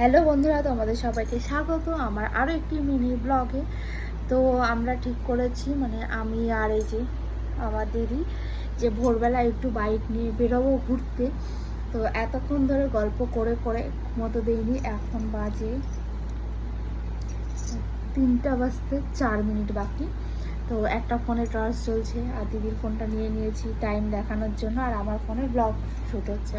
Hello বন্ধুরা, তোমাদের সবাইকে স্বাগত। আমার আরও একটি মিনি ব্লগে তো আমরা ঠিক করেছি মানে আমি আর এই যে আমার দিদি, যে ভোরবেলা একটু বাইক নিয়ে বেরোবো ঘুরতে। তো এতক্ষণ ধরে গল্প করে করে মতো দিইনি, এখন বাজে তিনটা বাজতে চার মিনিট বাকি। তো একটা ফোনে টর্চ চলছে, আর দিদির ফোনটা নিয়ে নিয়েছি টাইম দেখানোর জন্য, আর আমার ফোনে ব্লগ শ্যুট হচ্ছে।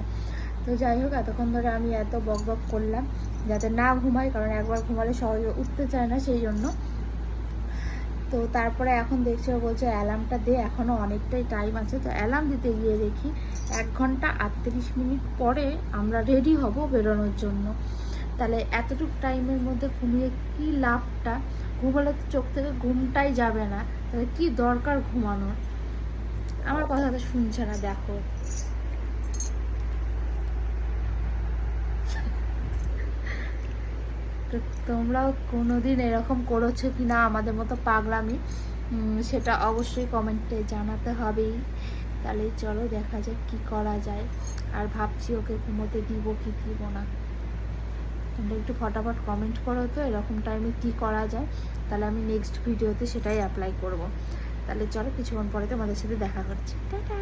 তো যাই হোক, এতক্ষণ ধরে আমি এত বক বক করলাম যাতে না ঘুমাই কারণ একবার ঘুমালে সহজে উঠতে চায় না সেই জন্য। তো তারপরে এখন দেখছি ও বলছে অ্যালার্মটা দে এখনও অনেকটাই টাইম আছে। তো অ্যালার্ম দিতে গিয়ে দেখি, এক ঘণ্টা আটত্রিশ মিনিট পরে আমরা রেডি হব বেরোনোর জন্য। তাহলে এতটুকু টাইমের মধ্যে ঘুমিয়ে কি লাভটা? ঘুমালে তো চোখ থেকে ঘুমটাই যাবে না। তাহলে কি দরকার ঘুমানোর? আমার কথা তো শুনছে না, দেখো। তো তোমরাও কোনোদিন এরকম করেছ কি না আমাদের মতো পাগলামি? সেটা অবশ্যই কমেন্টে জানাতে হবেই। তাহলে চলো দেখা যাক কি করা যায়। আর ভাবছি ওকে ঘুমোতে দিব কি দিব না। তোমরা একটু ফটাফট কমেন্ট করো তো এরকম টাইমে কি করা যায়। তাহলে আমি নেক্সট ভিডিওতে সেটাই অ্যাপ্লাই করব। তাহলে চলো কিছুক্ষণ পরে তোমাদের সাথে দেখা করছি টাটা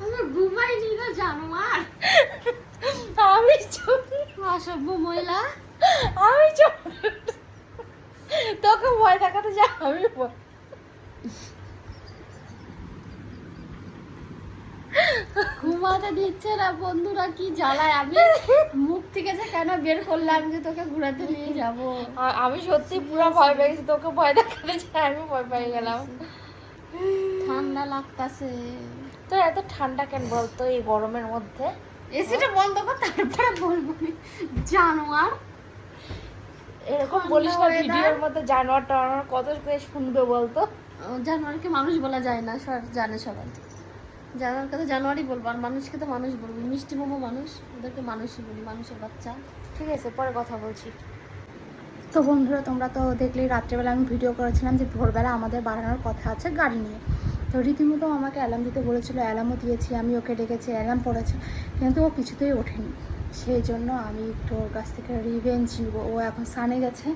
আমার ঘুমাইনি না জানোয়ার আমি চোখ- আমি তোকে ভয় দেখাতে যা আমি ঘুমাতে দিচ্ছে না বন্ধুরা কি জ্বালায়? আমি মুখ থেকে যে কেন বের করলাম যে তোকে ঘুরাতে নিয়ে যাব? আমি সত্যি পুরো ভয় পেয়ে গেছি তোকে ভয় দেখাতে যা আমি ভয় পেয়ে গেলাম। ঠান্ডা লাগতাছে। তো এত ঠান্ডা কেন বলতো এই গরমের মধ্যে? এসিটা বন্ধ কর তারপরে বলব জানোয়ার। এরকম বলিস না ভিডিওর মধ্যে জানোয়ার টানোয়ার কত করে শুনবে বলতো? জানোয়ারকে মানুষ বলা যায় না সব জানে সবাই। জানোয়ারকে তো জানোয়ারই বলব আর মানুষকে তো মানুষ বলব। মিষ্টি মোমো মানুষ ওদেরকে মানুষই বলি মানুষের বাচ্চা। ঠিক আছে পরে কথা বলছি। তো বন্ধুরা তোমরা তো দেখলেই রাত্রেবেলা আমি ভিডিও করেছিলাম যে ভোরবেলা আমাদের বাড়ানোর কথা আছে গাড়ি নিয়ে। তো রীতিমতো আমাকে অ্যালার্ম দিতে বলেছিল অ্যালার্মও দিয়েছি, আমি ওকে ডেকেছি অ্যালার্ম পড়েছে। কিন্তু ও কিছুতেই ওঠেনি। সেই জন্য আমি একটু ওর কাছ থেকে রিভেঞ্জ নিব। ও এখন সানে গেছে,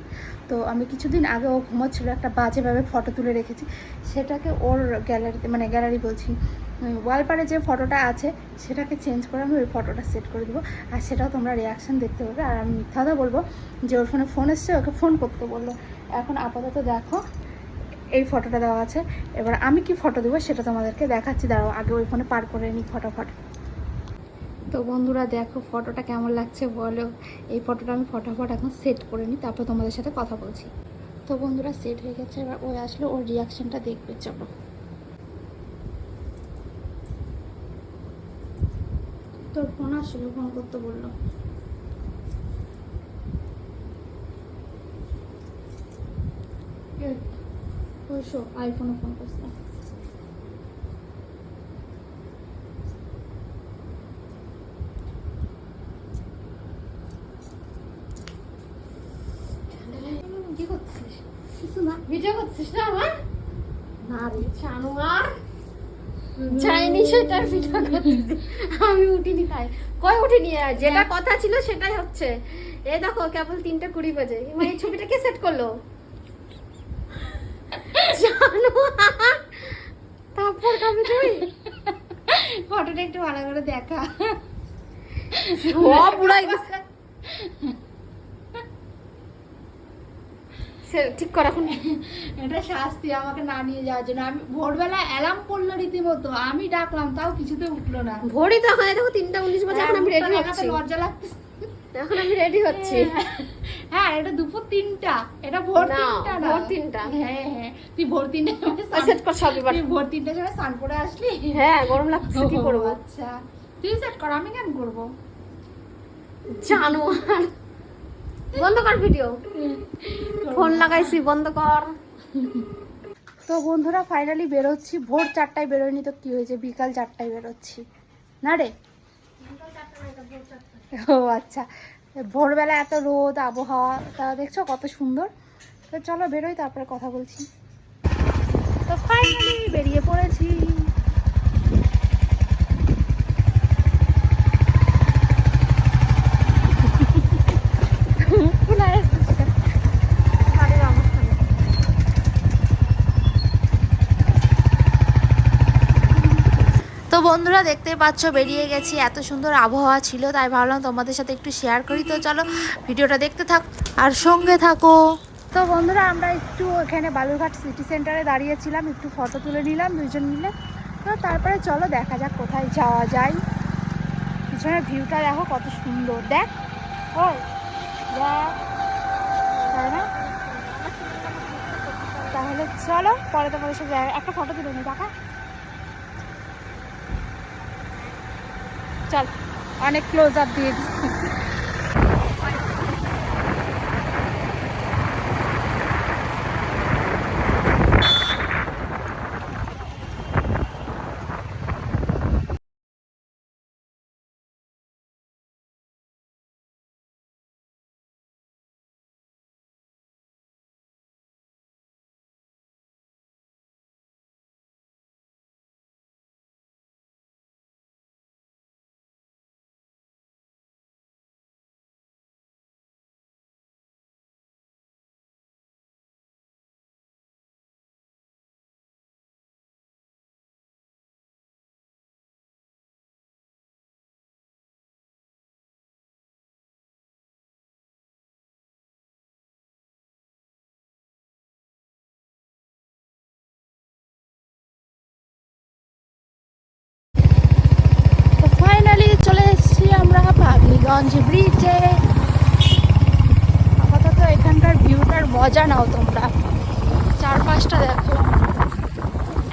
তো আমি কিছুদিন আগে ও ঘুমোচ্ছিল, একটা বাজেভাবে ফটো তুলে রেখেছি। সেটাকে ওর গ্যালারিতে মানে গ্যালারি বলছি ওয়ালপারে যে ফটোটা আছে, সেটাকে চেঞ্জ করে আমি ওই ফটোটা সেট করে দেবো। আর সেটাও তোমরা রিয়াকশান দেখতে পাবে। আর আমি মিথ্যা বলব যে ওর ফোনে ফোন এসছে, ওকে ফোন করতে বলল। এখন আপাতত দেখো এই ফটোটা দেওয়া আছে। এবার আমি কি ফটো দেবো সেটা তোমাদেরকে দেখাচ্ছি। দাঁড়াও, আগে ওই ফোনে পার করে নিই ফটোফট। তো বন্ধুরা, দেখো ফটোটা কেমন লাগছে বলো। এই ফটোটা আমি ফটাফট এখন সেট করে নিই, তারপর তোমাদের সাথে কথা বলছি। তো বন্ধুরা সেট হয়ে গেছে, এবার ওই আসলে ওর রিয়াকশানটা দেখবে, চলো। তোর ফোন আসলে ফোন করতে বলল। ওইসো আইফোনে ফোন করছে। কি করছিস? কিছু না। ভিডিও করছিস না আমার? না রে। জানোয়ার যাইনি সেটার ভিডিও করছিস আমি উঠিনি তাই। উঠিনি? যেটা কথা ছিল সেটাই হচ্ছে। এই দেখো কেবল তিনটে কুড়ি বাজে। মানে এই ছবিটা কে সেট করল? তারপর খাবি তুই? ফটোটা একটু ভালো করে দেখা। সব উড়াই গেছে ঠিক কর এখন। এটা শাস্তি আমাকে না নিয়ে যাওয়ার জন্য। আমি ভোরবেলা অ্যালার্ম করল রীতিমতো। আমি ডাকলাম তাও কিছুতে উঠল না। ভোরই তো এখন দেখো তিনটা উনিশ বাজে এখন আমি রেডি হচ্ছি। লজ্জা লাগছে। এখন আমি রেডি হচ্ছি। হ্যাঁ এটা দুপুর তিনটা। এটা ভোর তিনটা না? ভোর তিনটা। হ্যাঁ হ্যাঁ। তুই ভোর তিনটা সেট কর সব এবার। তুই ভোর তিনটার সময় স্নান করে আসলি? হ্যাঁ গরম লাগছে কি করব? আচ্ছা। তুই সেট কর আমি কেন করব? জানোয়ার বন্ধ কর ভিডিও। ফোন লাগাইছি বন্ধ কর। তো বন্ধুরা ফাইনালি বেরোচ্ছি। ভোর চারটায় বেরোয়নি তো কি হয়েছে? বিকাল চারটায় বেরোচ্ছি। না রে? ও আচ্ছা। ভোরবেলা এত রোদ, আবহাওয়া, তা দেখছ কত সুন্দর। তো চলো বেরোই, তারপরে কথা বলছি। তো ফাইনালি বেরিয়ে পড়েছি ফুলায় এসেছে। বাড়ির অবস্থা নেই। তো বন্ধুরা দেখতেই পাচ্ছ, বেরিয়ে গেছি। এত সুন্দর আবহাওয়া ছিল, তাই ভাবলাম তোমাদের সাথে একটু শেয়ার করি। তো চলো, ভিডিওটা দেখতে থাক আর সঙ্গে থাকো। তো বন্ধুরা, আমরা একটু এখানে বালুরঘাট সিটি সেন্টারে দাঁড়িয়েছিলাম, একটু ফটো তুলে নিলাম দুইজন মিলে। তো তারপরে চলো, দেখা যাক কোথায় যাওয়া যায়। পিছনের ভিউটা দেখো, কত সুন্দর। দেখ না? তাহলে চলো, পরে তোমাদের সাথে একটা ফটো তুলে নি দেখা। চল অনেক ক্লোজ আপ দিয়ে দিচ্ছি। পাগলিগঞ্জ ব্রিজে আপাতত এখানকার ভিউটার মজা নাও তোমরা। চারপাশটা দেখো।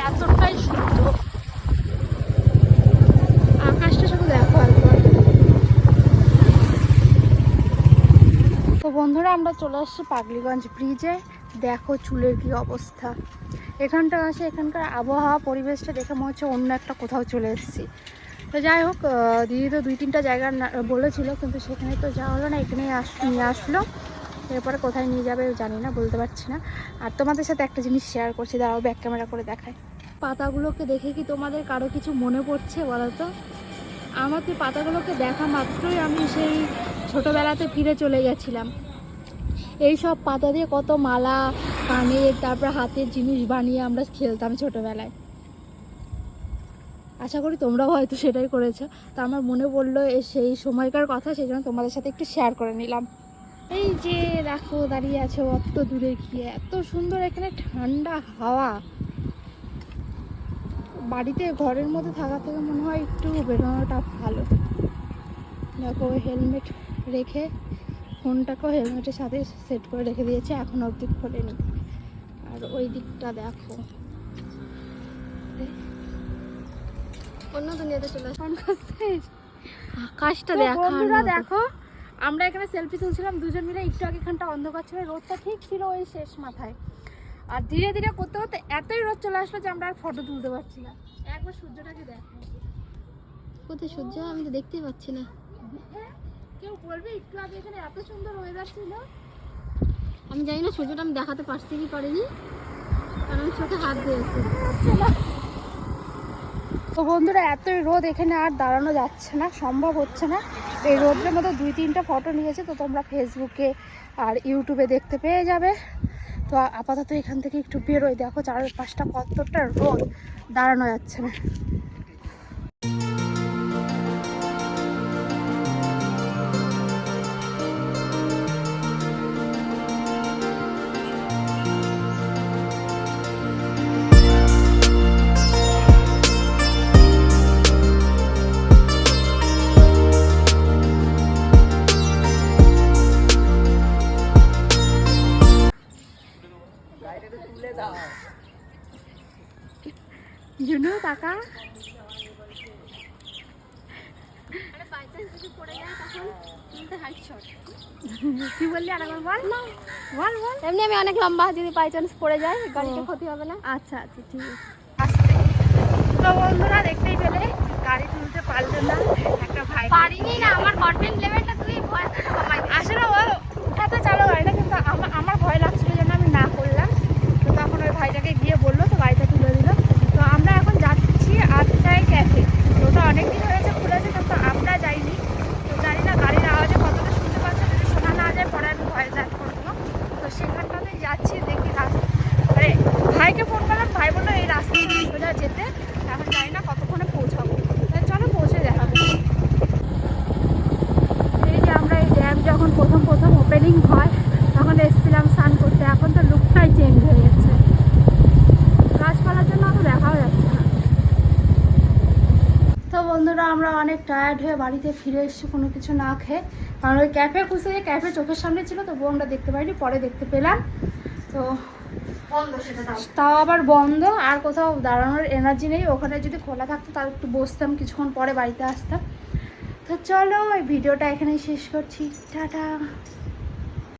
এতটাই সুন্দর। আকাশটা শুধু দেখো একবার। তো বন্ধুরা, আমরা চলে আসছি পাগলিগঞ্জ ব্রিজে দেখো চুলের কি অবস্থা। এখানটা আসে এখানকার আবহাওয়া পরিবেশটা দেখে মনে হচ্ছে অন্য একটা কোথাও চলে এসেছি। তো যাই হোক দিদি তো দুই তিনটা জায়গা বলেছিল, কিন্তু সেখানে তো যাওয়া হলো না এখানেই আস, নিয়ে আসলো। এরপরে কোথায় নিয়ে যাবে জানি না, বলতে পারছি না। আর তোমাদের সাথে একটা জিনিস শেয়ার করছি, দাঁড়াও ব্যাক ক্যামেরা করে দেখায় পাতাগুলোকে দেখে কি তোমাদের কারও কিছু মনে পড়ছে বলো তো আমার তো পাতাগুলোকে দেখা মাত্রই আমি সেই ছোটোবেলাতে ফিরে চলে গেছিলাম। এই সব পাতা দিয়ে কত মালা, কানের, তারপর হাতের জিনিস বানিয়ে আমরা খেলতাম ছোটোবেলায়। আশা করি তোমরাও হয়তো সেটাই করেছ। তো আমার মনে পড়ল সেই সময়কার কথা, সেই জন্য তোমাদের সাথে একটু শেয়ার করে নিলাম। এই যে দেখো, দাঁড়িয়ে আছে অত দূরে গিয়ে, এত সুন্দর এখানে ঠান্ডা হাওয়া। বাড়িতে ঘরের মধ্যে থাকা থেকে মনে হয় একটু বেরোনোটা ভালো। দেখো হেলমেট রেখে ফোনটাকেও হেলমেটের সাথে সেট করে রেখে দিয়েছে, এখন অবধি খোলেনি। আর ওই দিকটা দেখো। অন্য দুনিয়াতে চলে আসে। ফোন করছিস আকাশটা দেখা বন্ধুরা দেখো আমরা এখানে সেলফি তুলছিলাম দুজন মিলে একটু আগে এখানটা অন্ধকার ছিল রোদটা ঠিক ছিল ওই শেষ মাথায়। আর ধীরে ধীরে করতে করতে এতই রোদ চলে আসলো যে আমরা আর ফটো তুলতে পারছি না। একবার সূর্যটাকে দেখো। কোথায় সূর্য? আমি তো দেখতেই পাচ্ছি না। কেউ বলবে একটু আগে এখানে এত সুন্দর ওয়েদার ছিল? আমি জানি না সূর্যটা আমি দেখাতে পারছি কি পারিনি কারণ চোখে হাত দিয়েছি। তো বন্ধুরা, এতই রোদ এখানে আর দাঁড়ানো যাচ্ছে না, সম্ভব হচ্ছে না। এই রোদের মতো দুই, তিনটা ফটো নিয়েছে, তো তোমরা ফেসবুকে আর ইউটিউবে দেখতে পেয়ে যাবে। তো আপাতত এখান থেকে একটু বেরোয় দেখো চারপাশটা কতটা রোদ, দাঁড়ানো যাচ্ছে না। কি বললি আর বল? বল বল। এমনি আমি অনেক লম্বা যদি বাই চান্স পড়ে যায় গাড়িতে ক্ষতি হবে না। আচ্ছা আচ্ছা ঠিক আছে। তো বন্ধুরা দেখতেই পেলে গাড়ি তুলতে পারল না একটা ভাই পারিনি না আমার কনফিডেন্স লেভেলটা তুই ভয় আসলে পারব না, এই রাস্তা সোজা যেতে। এখন জানি না কতক্ষণে পৌঁছাবো। তাই চলো পৌঁছে দেখাবো এই যে আমরা এই যখন প্রথম প্রথম ওপেনিং হয়, তখন এসেছিলাম স্নান করতে। এখন তো লুকটাই চেঞ্জ হয়ে জন্য অত দেখাও যাচ্ছে না। তো বন্ধুরা, আমরা অনেক টায়ার্ড হয়ে বাড়িতে ফিরে এসেছি কোনো কিছু না খেয়ে। কারণ ওই ক্যাফে খুঁজে ক্যাফে চোখের সামনে ছিল, তবুও আমরা দেখতে পাইনি, পরে দেখতে পেলাম। তো তাও আবার বন্ধ, আর কোথাও দাঁড়ানোর এনার্জি নেই। ওখানে যদি খোলা থাকতো, তাহলে একটু বসতাম, কিছুক্ষণ পরে বাড়িতে আসতাম। তো চলো ওই ভিডিওটা এখানেই শেষ করছি। টাটা।